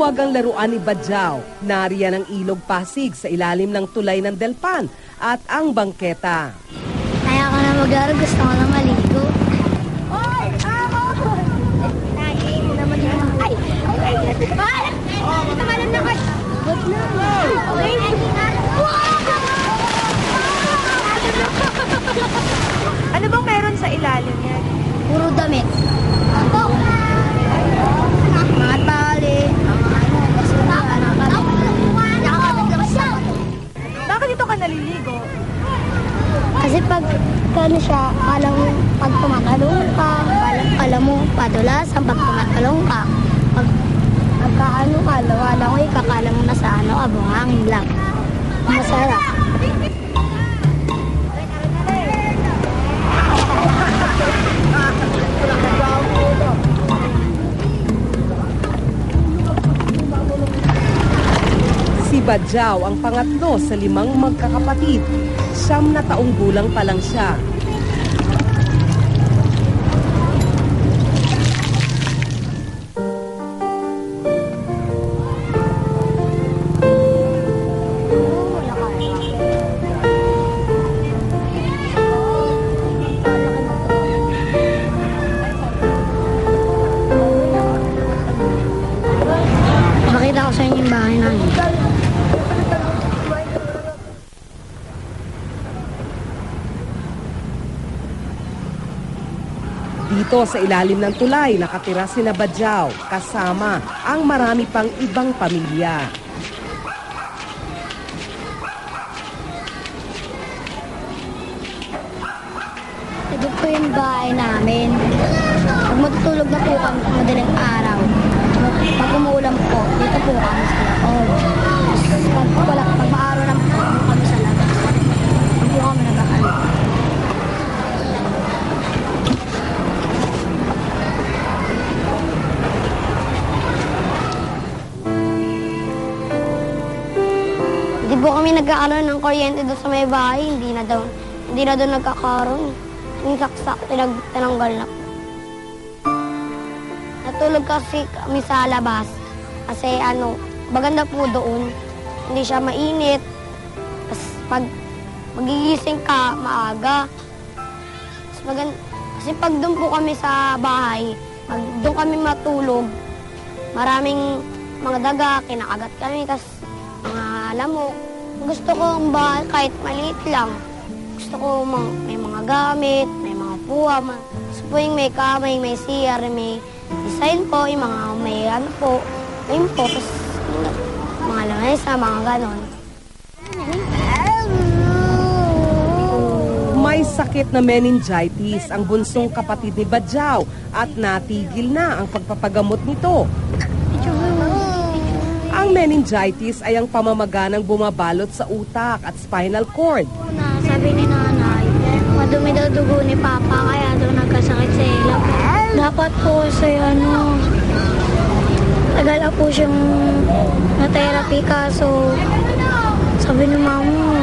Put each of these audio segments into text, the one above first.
mahiwagang laruan ni Badjao. Nariyan ang ilog Pasig sa ilalim ng tulay ng Delpan at ang bangketa. Kaya ko na maglaro, gusto ko na maligo. Ay! Tamalan na kayo! Wag na! Ano bang meron sa ilalim niya? Puro damit. Ako! Kano siya, alam mo, pag tumatalong ka, alam, alam mo, padulasan pag tumatalong ka. Pag pagkaano ka, wala ko ikakala mo na sa ano, abungangin lang. Masarap. Si Badjao ang pangatlo sa limang magkakapatid. Siyam na taong gulang pa lang siya. Makita ko sa inyo yung bahay namin. Dito sa ilalim ng tulay, nakatira si Badjao kasama ang marami pang ibang pamilya. Ito po yung bahay namin. Pag matutulog na po kami sa madaling araw, pag umuulan po, dito po kami sa loob. Pag wala, pag Hindi po kami nagkakaroon ng kuryente doon sa may bahay. Hindi na daw, hindi na doon nagkakaroon. Yung saksak, tinag, tinanggal na. Natulog kasi kami sa labas. Kasi ano, maganda po doon. Hindi siya mainit. Tapos pag magigising ka, maaga. Tapos magan- kasi pag doon po kami sa bahay, pag doon kami matulog, maraming mga daga, kinakagat kami, tapos mga lamok. Gusto ko ang bahay kahit maliit lang. Gusto ko may mga gamit, may mga puwa. Ma- gusto po yung may kamay, may CR, may design po, yung mga may ano po. Ayun po, mga lamesa, mga ganon. May sakit na meningitis ang bunsong kapatid ni Badjao at natigil na ang pagpapagamot nito. Ang meningitis ay ang pamamaga ng bumabalot sa utak at spinal cord. Na, sabi ni nanay, madumi daw dugo ni Papa, kaya daw nagkasakit sa ilap. Dapat po kasi ano, tagal po siyang na-therapy kaso sabi ni mama,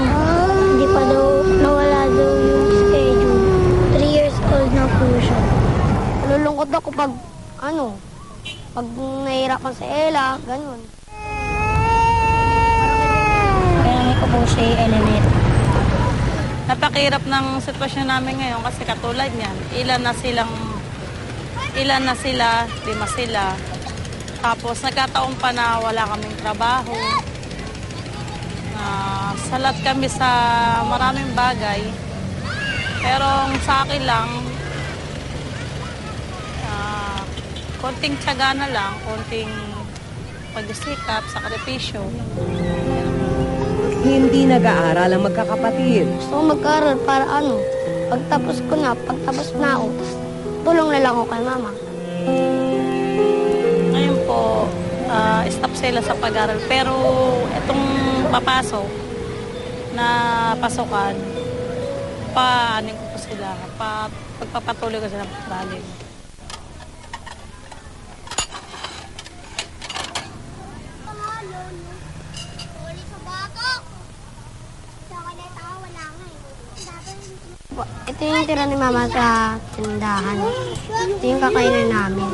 hindi pa daw, nawala daw yung schedule. Three years old na po siya. Nalulungkot ako pag, ano, pag nahihirapan sa Ella, ganun. Ko po si Elenet. Napakirap ng sitwasyon namin ngayon kasi katulad niyan, ilan na silang ilan na sila, lima sila. Tapos nagkataon pa na wala kaming trabaho. Na salat kami sa maraming bagay. Pero sa akin lang, ah, konting tiyaga na lang, konting pagsikap, sakripisyo. Hindi nag-aaral ang magkakapatid. Gusto ko mag-aral para ano, pagtapos ko na, pagtapos na ako, tulong na lang ako kay mama. Ngayon po, ah, stop sila sa pag-aral. Pero itong papasok na pasukan, paanin ko po sila. Pa, pagpapatuloy ko sila pag-aral. Ito yung tira ni mama sa tindahan. Ito yung kakainin namin.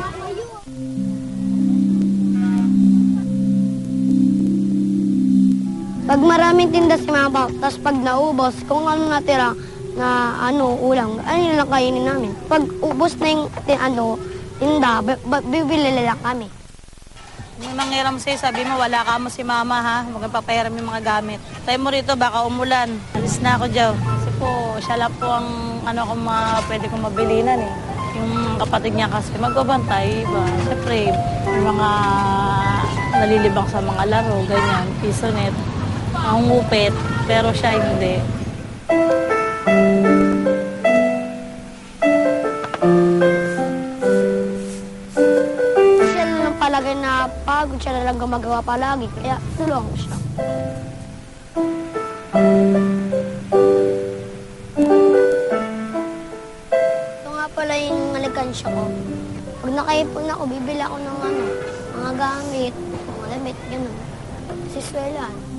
Pag maraming tinda si mama, tapos pag naubos, kung ano natira na ano, ulang, ano yun lang kainin namin. Pag ubos na yung ano, tinda, bi- bi- bibili lang kami. May manghiram sa'yo, sabi mo, wala ka mo si mama ha, magpapahiram yung mga gamit. Tayo mo rito, baka umulan. Alis na ako, Joe. Po, siya lang po ang ano kung ma, pwede kong mabilinan eh. Yung kapatid niya kasi magbabantay, iba. Siyempre, yung mga nalilibang sa mga laro, ganyan, piso net, ang ngupit, pero siya hindi. Siya lang palagi na pagod, siya lang gumagawa palagi, kaya tulong ko siya. Pala yung alikansya ko. Pag nakaipon ako, bibili ako ng ano, mga gamit, mga damit, gano'n. Siswelan.